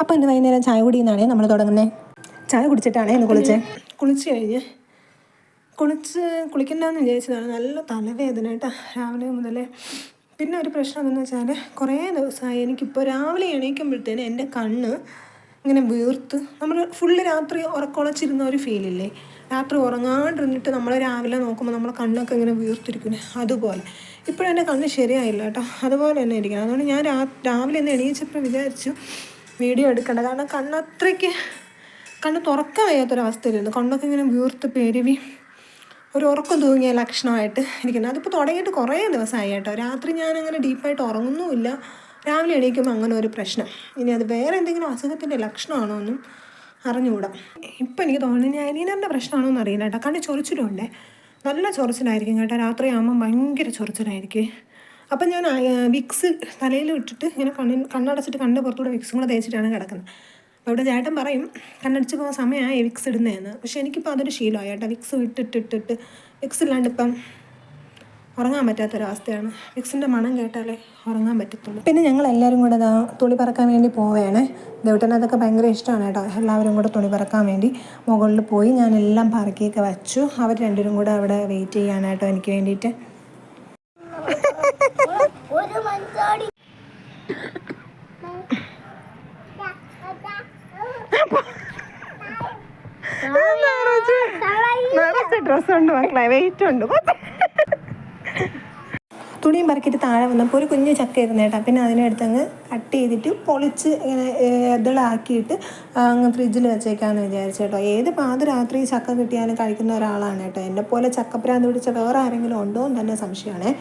അപ്പോൾ ഇന്ന് വൈകുന്നേരം ചായ കുടിയെന്നാണ് നമ്മൾ തുടങ്ങുന്നത് ചായ കുടിച്ചിട്ടാണ് ഇന്ന് കുളിച്ചത് കുളിച്ച് കഴിഞ്ഞ് കുളിച്ച് കുളിക്കണ്ടെന്ന് വിചാരിച്ചതാണ്. നല്ല തലവേദന കേട്ടോ രാവിലെ മുതലേ. പിന്നെ ഒരു പ്രശ്നം എന്താണെന്ന് വെച്ചാൽ കുറേ ദിവസമായി എനിക്കിപ്പോൾ രാവിലെ എണീക്കുമ്പോഴത്തേന് എന്റെ കണ്ണ് ഇങ്ങനെ വീർത്ത്. നമ്മൾ ഫുള്ള് രാത്രി ഉറക്കൊളച്ചിരുന്ന ഒരു ഫീലില്ലേ രാത്രി ഉറങ്ങാണ്ടിരുന്നിട്ട് നമ്മൾ രാവിലെ നോക്കുമ്പോൾ നമ്മളെ കണ്ണൊക്കെ ഇങ്ങനെ വീർത്തിരിക്കുന്നത് അതുപോലെ. ഇപ്പോഴും എന്റെ കണ്ണ് ശരിയായില്ല കേട്ടോ. അതുപോലെ തന്നെ ഇരിക്കണം. അതുകൊണ്ട് ഞാൻ രാവിലെ ഒന്ന് എണീച്ചപ്പോൾ വിചാരിച്ചു വീഡിയോ എടുക്കേണ്ട. കാരണം കണ്ണത്രയ്ക്ക് കണ്ണ് തുറക്കാൻ വയ്യാത്തൊരവസ്ഥയിലായിരുന്നു. കണ്ണൊക്കെ ഇങ്ങനെ വീർത്ത് പെരുവി ഒരു ഉറക്കം തൂങ്ങിയ ലക്ഷണമായിട്ട് ഇരിക്കുന്നത് അതിപ്പോൾ തുടങ്ങിയിട്ട് കുറേ ദിവസമായി കേട്ടോ. രാത്രി ഞാനങ്ങനെ ഡീപ്പായിട്ട് ഉറങ്ങുന്നുമില്ല. രാവിലെ എണീക്കുമ്പോൾ അങ്ങനെ ഒരു പ്രശ്നം. ഇനി അത് വേറെ എന്തെങ്കിലും അസുഖത്തിന്റെ ലക്ഷണമാണോ എന്നും അറിഞ്ഞുകൂടാം. ഇപ്പം എനിക്ക് തോന്നുന്നു ഞാൻ അനിയനറിന്റെ പ്രശ്നമാണോ എന്ന് അറിയില്ല കേട്ടോ. കണ്ണ് ചൊറിച്ചിലുണ്ടേ. നല്ല ചൊറിച്ചിലായിരിക്കും കേട്ടോ. രാത്രിയാകുമ്പോൾ ഭയങ്കര ചൊറിച്ചിലായിരിക്കും. അപ്പം ഞാൻ വിക്സ് തലയിൽ ഇട്ടിട്ട് ഇങ്ങനെ കണ്ണിന് കണ്ണടച്ചിട്ട് കണ്ണിന്റെ പുറത്തൂടെ വിക്സും കൂടെ തേച്ചിട്ടാണ് കിടക്കുന്നത്. അപ്പോൾ ഇവിടെ ചേട്ടൻ പറയും കണ്ണടിച്ച് പോകാൻ സമയമായി വിക്സ് ഇടുന്നതെന്ന് പക്ഷേ എനിക്കിപ്പോൾ അതൊരു ശീലമായി ചേട്ടാ വിക്സ് ഇട്ടിട്ടിട്ടിട്ട് വിക്സ് ഇല്ലാണ്ട് ഇപ്പം ഉറങ്ങാൻ പറ്റാത്തൊരവസ്ഥയാണ്. വിക്സിന്റെ മണം കേട്ടാലേ ഉറങ്ങാൻ പറ്റത്തുള്ളൂ. പിന്നെ ഞങ്ങൾ എല്ലാവരും കൂടെ തുണി പറക്കാൻ വേണ്ടി പോവുകയാണ്. ദേവട്ടന് അതൊക്കെ ഭയങ്കര ഇഷ്ടമാണ് കേട്ടോ. എല്ലാവരും കൂടെ തുണി പറക്കാൻ വേണ്ടി മുകളിൽ പോയി ഞാനെല്ലാം പറക്കിയൊക്കെ വച്ചു. അവർ രണ്ടുപേരും കൂടെ അവിടെ വെയിറ്റ് ചെയ്യാനായിട്ടോ എനിക്ക് വേണ്ടിയിട്ട് ഒരു മഞ്ചാടി നിറച്ച് മക്കളെ വെയിറ്റ് ഉണ്ട്. തുണിയും പറക്കിയിട്ട് താഴെ വന്നപ്പോൾ ഒരു കുഞ്ഞു ചക്ക ഇരുന്ന് പിന്നെ അതിനെടുത്ത് അങ്ങ് കട്ട് ചെയ്തിട്ട് പൊളിച്ച് ഇങ്ങനെ ഇതളാക്കിയിട്ട് അങ്ങ് ഫ്രിഡ്ജിൽ വെച്ചേക്കാമെന്ന് വിചാരിച്ചു കേട്ടോ ഏത് പാതിരാത്രി ചക്ക കിട്ടിയാലും കഴിക്കുന്ന ഒരാളാണ് കേട്ടോ പോലെ ചക്കപ്രാന്ത് പിടിച്ച വേറെ ആരെങ്കിലും ഉണ്ടോ എന്ന് തന്നെ സംശയമാണേ.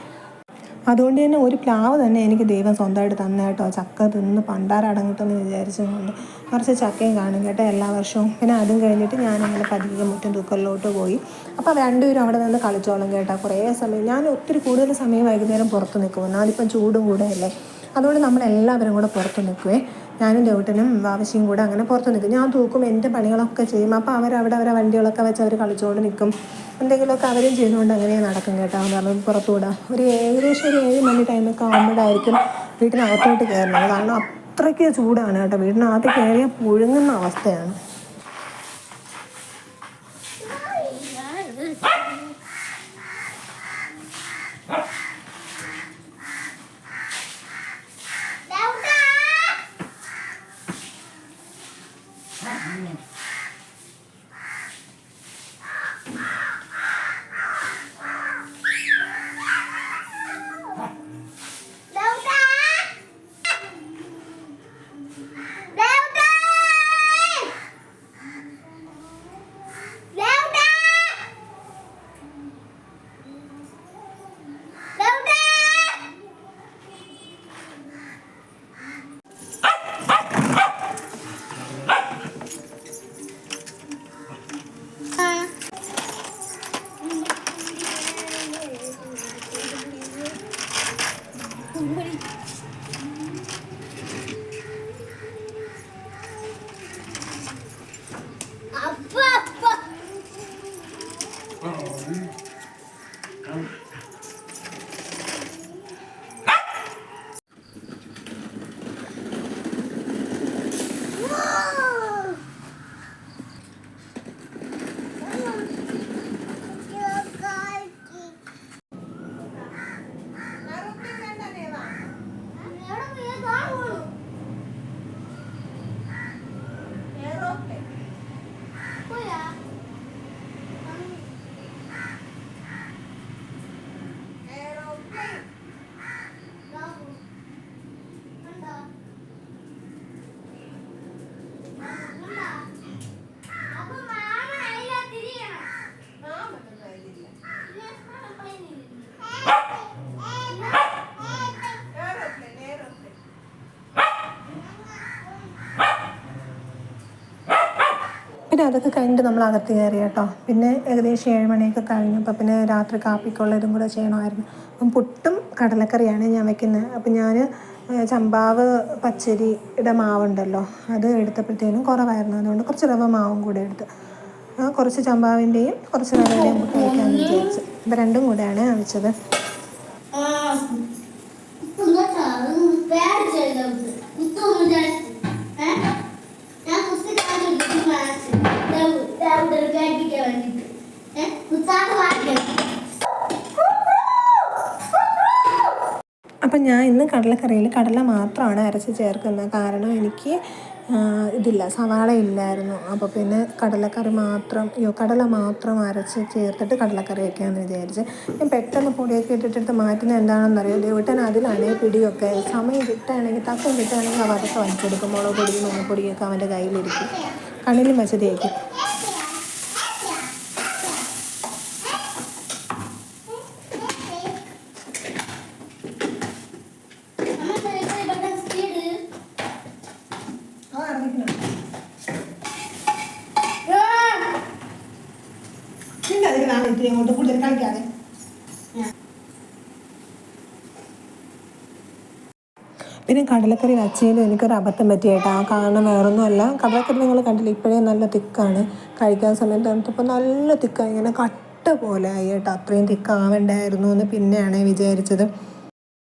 അതുകൊണ്ട് തന്നെ ഒരു പ്ലാവ് തന്നെ എനിക്ക് ദൈവം സ്വന്തമായിട്ട് തന്നെ കേട്ടോ. ചക്ക തിന്ന് പണ്ടാരടങ്ങട്ടെന്ന് വിചാരിച്ചുകൊണ്ട് കുറച്ച് ചക്കയും കാണും കേട്ടോ എല്ലാ വർഷവും. പിന്നെ അതും കഴിഞ്ഞിട്ട് ഞാനങ്ങനെ പതിയെ മുറ്റം തൂക്കലിലോട്ട് പോയി. അപ്പോൾ രണ്ടുപേരും അവിടെ നിന്ന് കളിച്ചോളും കേട്ടോ. കുറേ സമയം ഞാൻ ഒത്തിരി കൂടുതൽ സമയം വൈകുന്നേരം പുറത്ത് നിൽക്കും എന്നാലിപ്പം ചൂടും കൂടെ അല്ലേ? അതുകൊണ്ട് നമ്മളെല്ലാവരും കൂടെ പുറത്ത് നിൽക്കുവേ. ഞാനും ദേവട്ടനും വാവശിയും കൂടെ അങ്ങനെ പുറത്ത് നിൽക്കും. ഞാൻ തൂക്കും എന്റെ പണികളൊക്കെ ചെയ്യും. അപ്പോൾ അവരവിടെ അവരെ വണ്ടികളൊക്കെ വെച്ച് അവർ കളിച്ചുകൊണ്ട് നിൽക്കും. എന്തെങ്കിലുമൊക്കെ അവരും ചെയ്യുന്നതുകൊണ്ട് അങ്ങനെ നടക്കും കേട്ടോ. കാരണം പുറത്തുകൂടെ. ഒരു ഏകദേശം ഒരു ഏഴ് മണി ടൈമൊക്കെ ആകുമ്പോഴായിരിക്കും വീട്ടിനകത്തോട്ട് കയറുന്നത്. കാരണം അത്രയ്ക്ക് ചൂടാണ് കേട്ടോ. വീടിനകത്ത് കയറിയാൽ പുഴുങ്ങുന്ന അവസ്ഥയാണ്. പിന്നെ അതൊക്കെ കഴിഞ്ഞിട്ട് നമ്മൾ അകത്ത് കയറി കേട്ടോ പിന്നെ ഏകദേശം ഏഴ് മണിയൊക്കെ കഴിഞ്ഞപ്പോൾ പിന്നെ രാത്രി കാപ്പിക്കുള്ളതും കൂടെ ചെയ്യണമായിരുന്നു. അപ്പം പുട്ടും കടലക്കറിയാണ് ഞാൻ വെക്കുന്നത് അപ്പം ഞാൻ ചമ്പാവ് പച്ചരിയുടെ മാവുണ്ടല്ലോ അത് എടുത്തപ്പോഴത്തേനും കുറവായിരുന്നു. അതുകൊണ്ട് കുറച്ച് റവ മാവും കൂടെ എടുത്ത് കുറച്ച് ചമ്പാവിന്റെയും കുറച്ച് റവയുടെയും പുട്ട് വയ്ക്കാമെന്ന് വിചാരിച്ചു ഇപ്പം രണ്ടും കൂടെയാണ് വെച്ചത്. വെറുക്കാട്ടിക്കാൻ വേണ്ടിയിട്ട് ഏഹ് ഉത്സാഹം വാങ്ങിക്കണം അപ്പം ഞാൻ ഇന്ന് കടലക്കറിയിൽ കടല മാത്രമാണ് അരച്ച് ചേർക്കുന്നത്. കാരണം എനിക്ക് ഇതില്ല സവാള ഇല്ലായിരുന്നു. അപ്പോൾ പിന്നെ കടലക്കറി മാത്രം യോ കടല മാത്രം അരച്ച് ചേർത്തിട്ട് കടലക്കറി വയ്ക്കാമെന്ന് വിചാരിച്ച്. ഞാൻ പെട്ടെന്ന് പൊടിയൊക്കെ ഇട്ടിട്ടെടുത്ത് മാറ്റുന്നത് എന്താണെന്ന് അറിയാം? ദേവട്ടൻ അതിലാണ് പിടിയൊക്കെ സമയം കിട്ടുകയാണെങ്കിൽ തക്കം കിട്ടുകയാണെങ്കിൽ അവരൊക്കെ വലിച്ചെടുക്കും. മുളക് പൊടി പൊടിയൊക്കെ അവന്റെ കയ്യിലിരിക്കും. കണ്ണിലും വെച്ച് തേക്കും. അങ്ങോട്ട് കൂടുതൽ കളിക്കാതെ. പിന്നെ കടലക്കറി വച്ചതിലും എനിക്കൊരു അബദ്ധം പറ്റിയേട്ടാ. കാരണം വേറൊന്നുമല്ല. കടലക്കറി നിങ്ങൾ കണ്ടില്ല? ഇപ്പോഴേ നല്ല തിക്കാണ്. കഴിക്കാൻ സമയത്ത് തണുത്തപ്പോൾ നല്ല തിക്കാണ് ഇങ്ങനെ കട്ട പോലെ ആയി അത്രയും തിക്കാവണ്ടായിരുന്നു എന്ന് പിന്നെയാണ് വിചാരിച്ചത്.